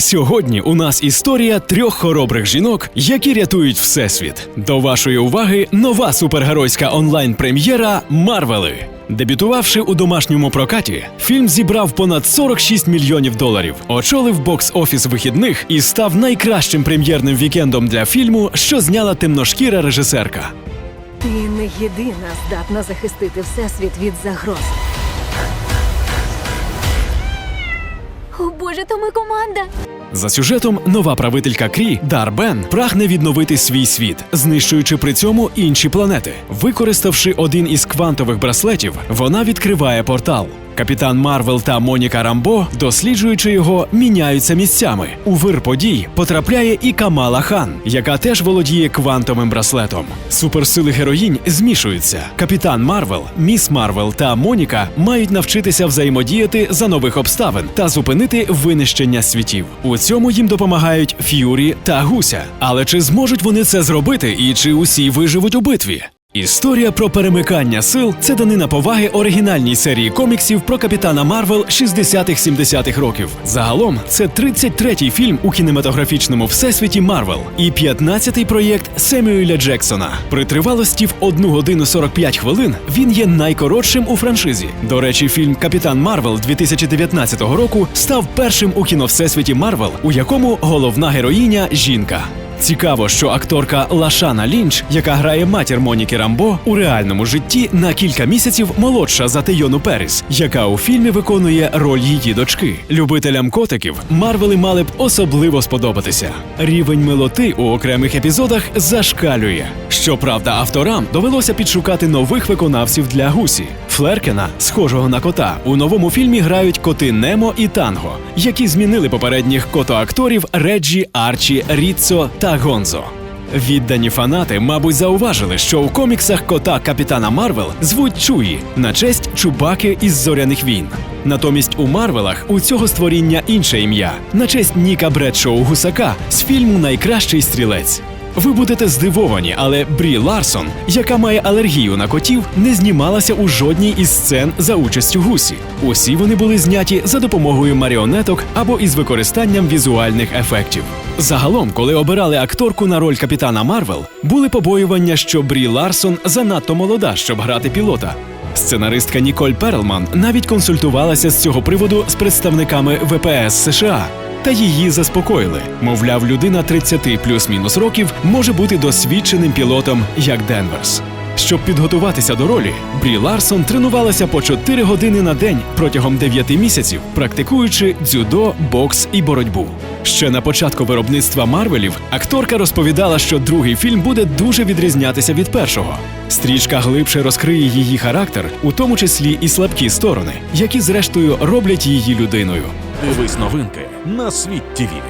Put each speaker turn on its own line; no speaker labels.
Сьогодні у нас історія трьох хоробрих жінок, які рятують всесвіт. До вашої уваги нова супергеройська онлайн-прем'єра Марвели. Дебютувавши у домашньому прокаті, фільм зібрав понад 46 мільйонів доларів, очолив бокс-офіс вихідних і став найкращим прем'єрним вікендом для фільму, що зняла темношкіра режисерка.
Ти не єдина здатна захистити всесвіт від загроз.
Боже, то ми команда.
За сюжетом нова правителька Крі Дарбен прагне відновити свій світ, знищуючи при цьому інші планети. Використавши один із квантових браслетів, вона відкриває портал. Капітан Марвел та Моніка Рамбо, досліджуючи його, міняються місцями. У вир подій потрапляє і Камала Хан, яка теж володіє квантовим браслетом. Суперсили героїнь змішуються. Капітан Марвел, Міс Марвел та Моніка мають навчитися взаємодіяти за нових обставин та зупинити винищення світів. У цьому їм допомагають Ф'юрі та Гуся. Але чи зможуть вони це зробити і чи усі виживуть у битві? Історія про перемикання сил це данина поваги оригінальній серії коміксів про капітана Марвел 60-70-х років. Загалом це 33-й фільм у кінематографічному всесвіті Марвел і 15-й проєкт Семюеля Джексона. При тривалості в 1 годину 45 хвилин він є найкоротшим у франшизі. До речі, фільм Капітан Марвел 2019 року став першим у кіновсесвіті Марвел, у якому головна героїня жінка. Цікаво, що акторка Лашана Лінч, яка грає матір Моніки Рамбо, у реальному житті на кілька місяців молодша за Тейону Періс, яка у фільмі виконує роль її дочки. Любителям котиків Марвели мали б особливо сподобатися. Рівень милоти у окремих епізодах зашкалює. Щоправда, авторам довелося підшукати нових виконавців для гусі. Флеркена, схожого на кота, у новому фільмі грають коти Немо і Танго, які змінили попередніх котоакторів Реджі, Арчі, Ріццо та Гонзо. Віддані фанати, мабуть, зауважили, що у коміксах кота Капітана Марвел звуть Чуї на честь Чубаки із зоряних війн. Натомість у Марвелах у цього створіння інше ім'я на честь Ніка Бредшоу Гусака з фільму Найкращий стрілець. Ви будете здивовані, але Брі Ларсон, яка має алергію на котів, не знімалася у жодній із сцен за участю гусі. Усі вони були зняті за допомогою маріонеток або із використанням візуальних ефектів. Загалом, коли обирали акторку на роль капітана Марвел, були побоювання, що Брі Ларсон занадто молода, щоб грати пілота. Сценаристка Ніколь Перлман навіть консультувалася з цього приводу з представниками ВПС США. Та її заспокоїли. Мовляв, людина 30 плюс-мінус років може бути досвідченим пілотом, як Денверс. Щоб підготуватися до ролі, Брі Ларсон тренувалася по 4 години на день протягом 9 місяців, практикуючи дзюдо, бокс і боротьбу. Ще на початку виробництва Марвелів акторка розповідала, що другий фільм буде дуже відрізнятися від першого. Стрічка глибше розкриє її характер, у тому числі і слабкі сторони, які зрештою роблять її людиною.
Дивись новинки на світ ТІВІ.